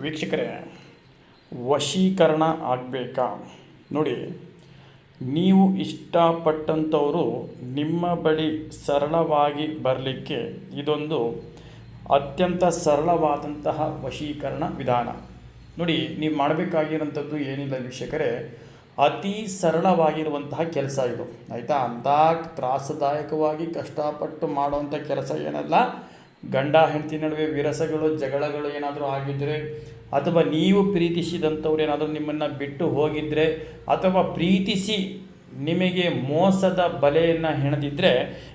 ವೀಕ್ಷಕರೇ, ವಶೀಕರಣ ಆಗಬೇಕಾ? ನೋಡಿ, ನೀವು ಇಷ್ಟಪಟ್ಟಂಥವರು ನಿಮ್ಮ ಬಳಿ ಸರಳವಾಗಿ ಬರಲಿಕ್ಕೆ ಇದೊಂದು ಅತ್ಯಂತ ಸರಳವಾದಂತಹ ವಶೀಕರಣ ವಿಧಾನ. ನೋಡಿ, ನೀವು ಮಾಡಬೇಕಾಗಿರೋಂಥದ್ದು ಏನಿಲ್ಲ ವೀಕ್ಷಕರೇ, ಅತಿ ಸರಳವಾಗಿರುವಂತಹ ಕೆಲಸ ಇದು. ಆಯಿತಾ? ಅಂಥ ತ್ರಾಸದಾಯಕವಾಗಿ ಕಷ್ಟಪಟ್ಟು ಮಾಡುವಂಥ ಕೆಲಸ ಏನಲ್ಲ. ಗಂಡ, ಹೆಂಡತಿ ನಡುವೆ ವಿರಸಗಳು, ಜಗಳಗಳು ಏನಾದರೂ ಆಗಿದ್ದರೆ ಅಥವಾ ನೀವು ಪ್ರೀತಿಸಿದಂಥವ್ರು ಏನಾದರೂ ನಿಮ್ಮನ್ನು ಬಿಟ್ಟು ಹೋಗಿದ್ದರೆ ಅಥವಾ ಪ್ರೀತಿಸಿ ನಿಮಗೆ ಮೋಸದ ಬಲೆಯನ್ನು ಹೆಣದಿದ್ದರೆ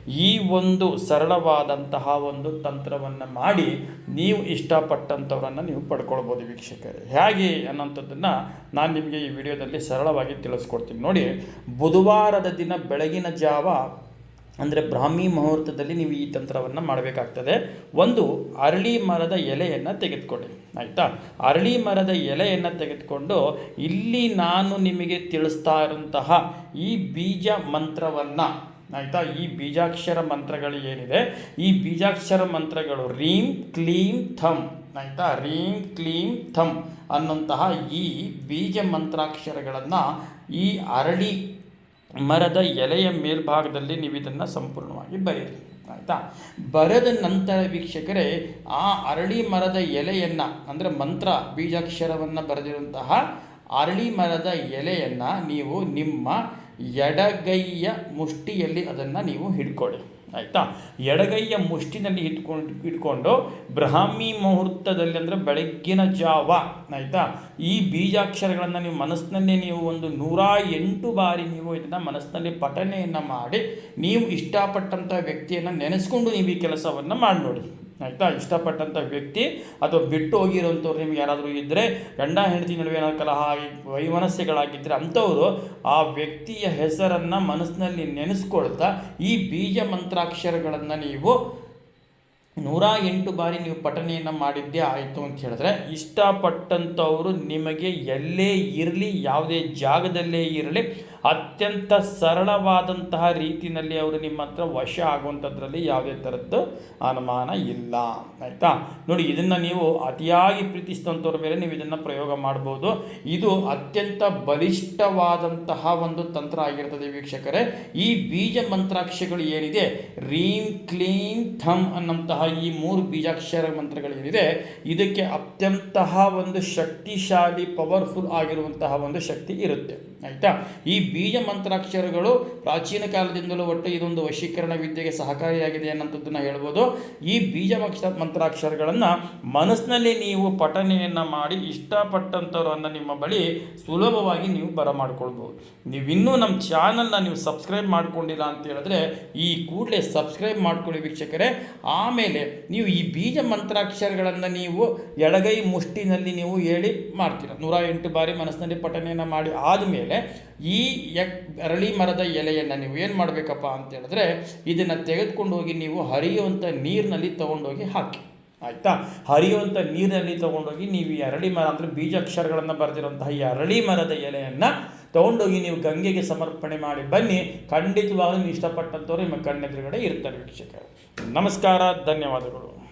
ಈ ಒಂದು ಸರಳವಾದಂತಹ ಒಂದು ತಂತ್ರವನ್ನು ಮಾಡಿ ನೀವು ಇಷ್ಟಪಟ್ಟಂಥವ್ರನ್ನು ನೀವು ಪಡ್ಕೊಳ್ಬೋದು ವೀಕ್ಷಕರೇ. ಹೇಗೆ ಅನ್ನೋಂಥದ್ದನ್ನು ನಾನು ನಿಮಗೆ ಈ ವಿಡಿಯೋದಲ್ಲಿ ಸರಳವಾಗಿ ತಿಳಿಸ್ಕೊಡ್ತೀನಿ. ನೋಡಿ, ಬುಧವಾರದ ದಿನ ಬೆಳಗಿನ ಜಾವ ಅಂದರೆ ಬ್ರಾಹ್ಮಿ ಮುಹೂರ್ತದಲ್ಲಿ ನೀವು ಈ ತಂತ್ರವನ್ನು ಮಾಡಬೇಕಾಗ್ತದೆ. ಒಂದು, ಅರಳಿ ಮರದ ಎಲೆಯನ್ನು ತೆಗೆದುಕೊಳ್ಳಿ. ಆಯಿತಾ? ಅರಳಿ ಮರದ ಎಲೆಯನ್ನು ತೆಗೆದುಕೊಂಡು ಇಲ್ಲಿ ನಾನು ನಿಮಗೆ ತಿಳಿಸ್ತಾ ಇರುವಂತಹ ಈ ಬೀಜ ಮಂತ್ರವನ್ನು, ಆಯಿತಾ? ಈ ಬೀಜಾಕ್ಷರ ಮಂತ್ರಗಳು ಏನಿದೆ? ಈ ಬೀಜಾಕ್ಷರ ಮಂತ್ರಗಳು ರೀಂ ಕ್ಲೀಂ ಥಮ್ ಆಯಿತಾ? ರೀಂ ಕ್ಲೀಂ ಥಮ್ ಅನ್ನುವಂತಹ ಈ ಬೀಜ ಮಂತ್ರಾಕ್ಷರಗಳನ್ನು ಈ ಅರಳಿ ಮರದ ಎಲೆಯ ಮೇಲ್ಭಾಗದಲ್ಲಿ ನೀವು ಇದನ್ನು ಸಂಪೂರ್ಣವಾಗಿ ಬರೆಯಿರಿ. ಆಯಿತಾ? ಬರೆದ ನಂತರ ವೀಕ್ಷಕರೇ, ಆ ಅರಳಿ ಮರದ ಎಲೆಯನ್ನು, ಅಂದರೆ ಮಂತ್ರ, ಬೀಜಾಕ್ಷರವನ್ನು ಬರೆದಿರುವಂತಹ ಅರಳಿ ಮರದ ಎಲೆಯನ್ನು ನೀವು ನಿಮ್ಮ ಎಡಗೈಯ ಮುಷ್ಟಿಯಲ್ಲಿ ಅದನ್ನು ನೀವು ಹಿಡ್ಕೊಳ್ಳಿ ಆಯಿತಾ? ಎಡಗೈಯ ಮುಷ್ಟಿನಲ್ಲಿ ಇಟ್ಕೊಂಡು ಇಟ್ಕೊಂಡು ಬ್ರಾಹ್ಮಿ ಮುಹೂರ್ತದಲ್ಲಿ ಅಂದರೆ ಬೆಳಗ್ಗಿನ ಜಾವ, ಆಯಿತಾ? ಈ ಬೀಜಾಕ್ಷರಗಳನ್ನು ನೀವು ಮನಸ್ಸಿನಲ್ಲೇ ನೀವು ಒಂದು ನೂರ ಎಂಟು ಬಾರಿ ನೀವು ಇದನ್ನು ಮನಸ್ಸಿನಲ್ಲಿ ಪಠನೆಯನ್ನು ಮಾಡಿ, ನೀವು ಇಷ್ಟಪಟ್ಟಂಥ ವ್ಯಕ್ತಿಯನ್ನು ನೆನೆಸ್ಕೊಂಡು ನೀವು ಈ ಕೆಲಸವನ್ನು ಮಾಡಿ ನೋಡಿ ಆಯಿತಾ ಇಷ್ಟಪಟ್ಟಂಥ ವ್ಯಕ್ತಿ ಅಥವಾ ಬಿಟ್ಟು ಹೋಗಿರೋಂಥವ್ರು ನಿಮ್ಗೆ ಯಾರಾದರೂ ಇದ್ದರೆ ಗಂಡ, ಹೆಂಡತಿ ನಡುವೆ ಏನಾದ್ರು ಕಲಹ ವೈಮನಸ್ಯಗಳಾಗಿದ್ದರೆ ಅಂಥವರು ಆ ವ್ಯಕ್ತಿಯ ಹೆಸರನ್ನು ಮನಸ್ಸಿನಲ್ಲಿ ನೆನೆಸ್ಕೊಳ್ತಾ ಈ ಬೀಜ ಮಂತ್ರಾಕ್ಷರಗಳನ್ನು ನೀವು ನೂರ ಎಂಟು ಬಾರಿ ನೀವು ಪಠನೆಯನ್ನು ಮಾಡಿದ್ದೇ ಆಯಿತು ಅಂತ ಹೇಳಿದ್ರೆ, ಇಷ್ಟಪಟ್ಟಂಥವರು ನಿಮಗೆ ಎಲ್ಲೇ ಇರಲಿ, ಯಾವುದೇ ಜಾಗದಲ್ಲೇ ಇರಲಿ ಅತ್ಯಂತ ಸರಳವಾದಂತಹ ರೀತಿಯಲ್ಲಿ ಅವರು ನಿಮ್ಮ ಹತ್ರ ವಶ ಆಗುವಂಥದ್ರಲ್ಲಿ ಯಾವುದೇ ಥರದ್ದು ಅನುಮಾನ ಇಲ್ಲ, ಆಯಿತಾ? ನೋಡಿ, ಇದನ್ನು ನೀವು ಅತಿಯಾಗಿ ಪ್ರೀತಿಸಿದಂಥವ್ರ ಮೇಲೆ ನೀವು ಇದನ್ನು ಪ್ರಯೋಗ ಮಾಡ್ಬೋದು. ಇದು ಅತ್ಯಂತ ಬಲಿಷ್ಠವಾದಂತಹ ಒಂದು ತಂತ್ರ ಆಗಿರ್ತದೆ ವೀಕ್ಷಕರೇ. ಈ ಬೀಜ ಮಂತ್ರಾಕ್ಷರಗಳು ಏನಿದೆ? ರೀಂ ಕ್ಲೀನ್ ಥಮ್ ಅನ್ನಂತಹ ಈ ಮೂರು ಬೀಜಾಕ್ಷರ ಮಂತ್ರಗಳೇನಿದೆ ಇದಕ್ಕೆ ಅತ್ಯಂತಹ ಒಂದು ಶಕ್ತಿಶಾಲಿ ಪವರ್ಫುಲ್ ಆಗಿರುವಂತಹ ಒಂದು ಶಕ್ತಿ ಇರುತ್ತೆ, ಆಯಿತಾ? ಈ ಬೀಜ ಮಂತ್ರಾಕ್ಷರಗಳು ಪ್ರಾಚೀನ ಕಾಲದಿಂದಲೂ ಒಟ್ಟು ಇದೊಂದು ವಶೀಕರಣ ವಿದ್ಯೆಗೆ ಸಹಕಾರಿಯಾಗಿದೆ ಅನ್ನೋಂಥದ್ದನ್ನು ಹೇಳ್ಬೋದು. ಈ ಬೀಜ ಮಂತ್ರಾಕ್ಷರಗಳನ್ನು ಮನಸ್ಸಿನಲ್ಲಿ ನೀವು ಪಠನೆಯನ್ನು ಮಾಡಿ ಇಷ್ಟಪಟ್ಟಂಥವ್ರನ್ನು ನಿಮ್ಮ ಬಳಿ ಸುಲಭವಾಗಿ ನೀವು ಬರಮಾಡ್ಕೊಳ್ಬೋದು. ನೀವಿನ್ನೂ ನಮ್ಮ ಚಾನಲ್ನ ನೀವು ಸಬ್ಸ್ಕ್ರೈಬ್ ಮಾಡ್ಕೊಂಡಿಲ್ಲ ಅಂತ ಹೇಳಿದ್ರೆ ಈ ಕೂಡಲೇ ಸಬ್ಸ್ಕ್ರೈಬ್ ಮಾಡ್ಕೊಳ್ಳಿ ವೀಕ್ಷಕರೇ. ಆಮೇಲೆ ನೀವು ಈ ಬೀಜ ಮಂತ್ರಾಕ್ಷರಗಳನ್ನು ನೀವು ಎಡಗೈ ಮುಷ್ಟಿನಲ್ಲಿ ನೀವು ಹೇಳಿ ಮಾಡ್ತೀರ. ನೂರ ಎಂಟು ಬಾರಿ ಮನಸ್ಸಿನಲ್ಲಿ ಪಠನೆಯನ್ನು ಮಾಡಿ ಆದಮೇಲೆ ಈ ಎಕ್ ಅರಳಿ ಮರದ ಎಲೆಯನ್ನು ನೀವು ಏನು ಮಾಡಬೇಕಪ್ಪ ಅಂತ ಹೇಳಿದ್ರೆ ಇದನ್ನು ತೆಗೆದುಕೊಂಡು ಹೋಗಿ ನೀವು ಹರಿಯುವಂಥ ನೀರಿನಲ್ಲಿ ತೊಗೊಂಡೋಗಿ ಹಾಕಿ. ಆಯಿತಾ? ಹರಿಯುವಂಥ ನೀರಿನಲ್ಲಿ ತೊಗೊಂಡೋಗಿ ನೀವು ಈ ಅರಳಿ ಮರ ಅಂದರೆ ಬೀಜಾಕ್ಷರಗಳನ್ನು ಬರೆದಿರುವಂತಹ ಈ ಅರಳಿ ಮರದ ಎಲೆಯನ್ನು ತೊಗೊಂಡೋಗಿ ನೀವು ಗಂಗೆಗೆ ಸಮರ್ಪಣೆ ಮಾಡಿ ಬನ್ನಿ. ಖಂಡಿತವಾಗಲೂ ನೀವು ಇಷ್ಟಪಟ್ಟಂಥವ್ರು ನಿಮ್ಮ ಕಣ್ಣೆದುರುಗಡೆ ಇರ್ತಾರೆ ವೀಕ್ಷಕರು. ನಮಸ್ಕಾರ, ಧನ್ಯವಾದಗಳು.